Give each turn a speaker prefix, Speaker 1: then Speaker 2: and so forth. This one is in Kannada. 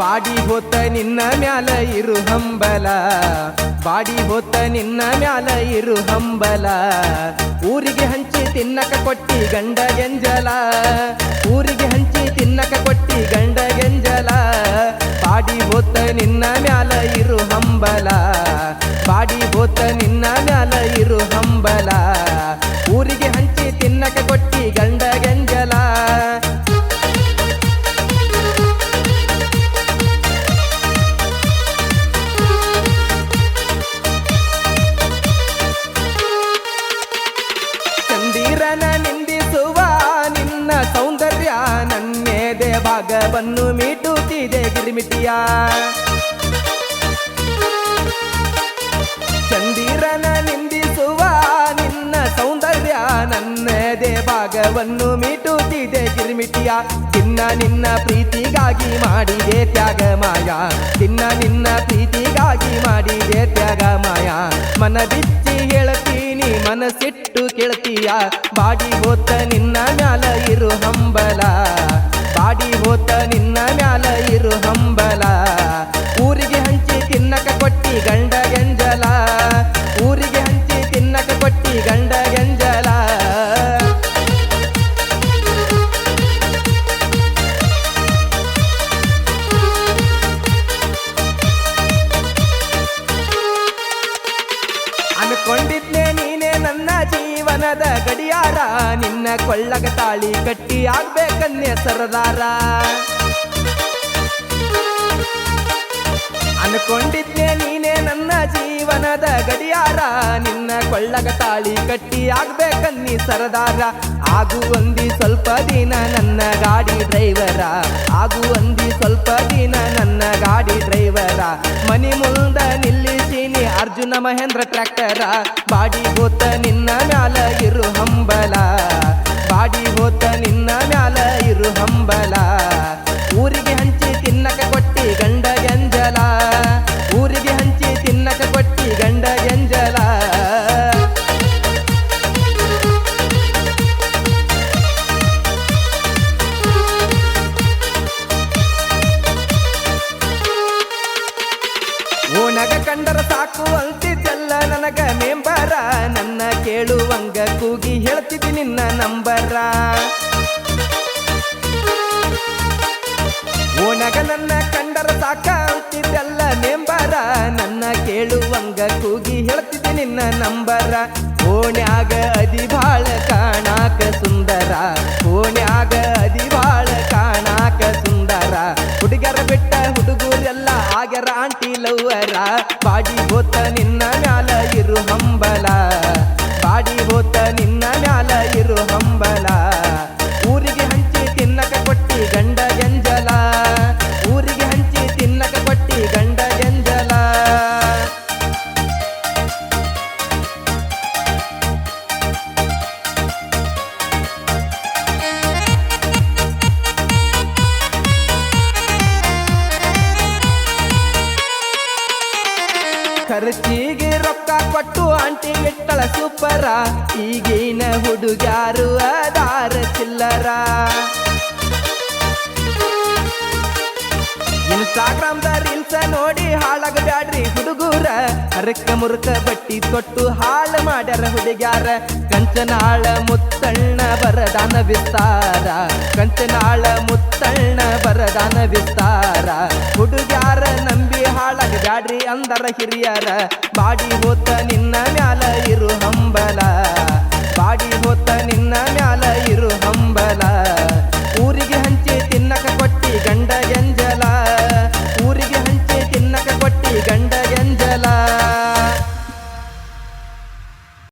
Speaker 1: ಬಾಡಿ ಹೋತ ನಿನ್ನ ಮ್ಯಾಲ ಇರು ಹಂಬಲ. ಬಾಡಿ ಹೋತ ನಿನ್ನ ಮ್ಯಾಲ ಇರು ಹಂಬಲ. ಊರಿಗೆ ಹಂಚಿ ತಿನ್ನಕ ಕೊಟ್ಟಿ ಗಂಡ ಗೆಂಜಲ. ಊರಿಗೆ ಹಂಚಿ ತಿನ್ನಕ ಕೊಟ್ಟಿ ಗಂಡ ಗೆಂಜಲ. ಬಾಡಿ ಹೋತ ನಿನ್ನ ಮ್ಯಾಲ ಇರು ಹಂಬಲ. ಬಾಡಿ ಹೋತ ನಿನ್ನ ಮ್ಯಾಲ ಇರು ಹಂಬಲ. ಊರಿಗೆ ಹಂಚಿ ತಿನ್ನಕ ಕೊಟ್ಟಿ ಗಂಡ ನನ್ನೇದೆ ಭಾಗವನ್ನು ಮೀಟುತ್ತಿದೆ ಗಿರಿಮಿಟಿಯ ಚಂದಿರನ ನಿಂದಿಸುವ ನಿನ್ನ ಸೌಂದರ್ಯ ನನ್ನದೇ ಭಾಗವನ್ನು ಮೀಟುತ್ತಿದೆ ಗಿರಿಮಿಟಿಯ ತಿನ್ನ ನಿನ್ನ ಪ್ರೀತಿಗಾಗಿ ಮಾಡಿದೆ ತ್ಯಾಗ ಮಾಯ. ತಿನ್ನ ನಿನ್ನ ಪ್ರೀತಿಗಾಗಿ ಮಾಡಿದೆ ತ್ಯಾಗ ಮಾಯ. ಮನ ಬಿಚ್ಚಿ ಹೇಳ್ತೀನಿ, ಮನಸ್ಸಿಟ್ಟು ಕೇಳ್ತೀಯ. ಬಾಡಿ ಹೋತ ನಿನ್ನ ಮ್ಯಾಲ ಇರು ಹಂಬಲ. ಬಾಡಿ ಹೋತ ನಿನ್ನ ಮ್ಯಾಲ ಇರು ಹಂಬಲ. ಊರಿಗೆ ಹಂಚಿ ತಿನ್ನಕ ಕೊಟ್ಟಿ ಗಂಡ ಗೆಂಜಲ. ಊರಿಗೆ ಹಂಚಿ ತಿನ್ನಕ ಕೊಟ್ಟಿ ಗಂಡ ಗೆಂಜಲ. ಅನ್ಕೊಂಡಿದ್ದೇನೆ ನನ್ನ ಜೀವನದ ಗಡಿಯಾರ, ನಿನ್ನ ಕೊಳ್ಳಗ ತಾಳಿ ಕಟ್ಟಿ ಆಗ್ಬೇಕನ್ನೇ ಸರದಾರ ಅನ್ಕೊಂಡಿದ್ದೆ ನೀನೇ ನನ್ನ ಜೀವನದ ಗಡಿಯಾರ, ನಿನ್ನ ಕೊಳ್ಳಗ ತಾಳಿ ಕಟ್ಟಿ ಆಗ್ಬೇಕನ್ನಿ ಸರದಾರ. ಆಗು ಒಂದಿ ಸ್ವಲ್ಪ ದಿನ ನನ್ನ ಗಾಡಿ ಡ್ರೈವರ. ಆಗು ಒಂದಿ ಸ್ವಲ್ಪ ದಿನ ನನ್ನ ಗಾಡಿ ಡ್ರೈವರ. ಮನಿ ಮುಂದ ನಿಲ್ಲಿಸೀನಿ ಅರ್ಜುನ ಮಹೇಂದ್ರ ಟ್ರ್ಯಾಕ್ಟರ. ಬಾಡಿ ಹೋತ ನಿನ್ನ ಮ್ಯಾಲ ಇರು ಹಂಬಲ. ಬಾಡಿ ಹೋತ ನಿನ್ನ ಮ್ಯಾಲ ಇರು ಹಂಬಲ. ಊರಿಗೆ ಹಂಚಿ ತಿನ್ನಕ ಕೊಟ್ಟಿ ಗಂಡ ಗಂಜಲ ಊರಿಗೆ ಹಂಚಿ ತಿನ್ನಕ ಕೊಟ್ಟಿ ಗಂಡ ಗಂಜಲ ಸಾಕು ಅಂತಿದ್ದಲ್ಲ ನನಗ ನೇಂಬರ. ನನ್ನ ಕೇಳುವಂಗ ಕೂಗಿ ಹೇಳ್ತಿದ್ದಿ ನಿನ್ನ ನಂಬರ. ಓನಗ ನನ್ನ ಕಂಡರ ಸಾಕ ಅಂತಿದ್ದಲ್ಲ ನೇಂಬರ. ನನ್ನ ಕೇಳುವಂಗ ಕೂಗಿ ಹೇಳ್ತಿದ್ದಿ ನಿನ್ನ ನಂಬರ. ಓಣ್ಯಾಗ ಅದಿ ಬಾಳ ಕಾಣಾಕ ಆಗ್ಯಾರ ಆಂಟಿ ಲವ್ವರ ಬಾಡಿ ಹೋತ ನಿನ್ನ ಖರ್ಚಿಗೆ ರೊಕ್ಕ ಕೊಟ್ಟು ಆಂಟಿ ಇಟ್ಟಳ ಸೂಪರ. ಈಗಿನ ಹುಡುಗ್ಯಾರು ಅದಾರ ಚಿಲ್ಲರ. ಇನ್ಸ್ಟಾಗ್ರಾಮ್ದ ರೀಲ್ಸ ನೋಡಿ ಹಾಳಾಗ ಬ್ಯಾಡ್ರಿ ಹುಡುಗೂರ. ಹರಕ ಮುರುಕ ಬಟ್ಟಿ ತೊಟ್ಟು ಹಾಳು ಮಾಡ್ಯಾರ ಹುಡುಗ್ಯಾರ. ಕಂಚನಾಳ ಮುತ್ತಣ್ಣ ಬರದಾನ ವಿಸ್ತಾರ. ಕಂಚನಾಳ ಮುತ್ತಣ್ಣ ಬರದಾನ ವಿಸ್ತಾರ. ಹುಡುಗ್ಯಾರ ನಂಬಿ ಹಾಳಾಗ ಬ್ಯಾಡ್ರಿ ಅಂದರ ಹಿರಿಯರ. ಬಾಡಿ ಹೋತ ನಿನ್ನ ಮ್ಯಾಲ ಇರು.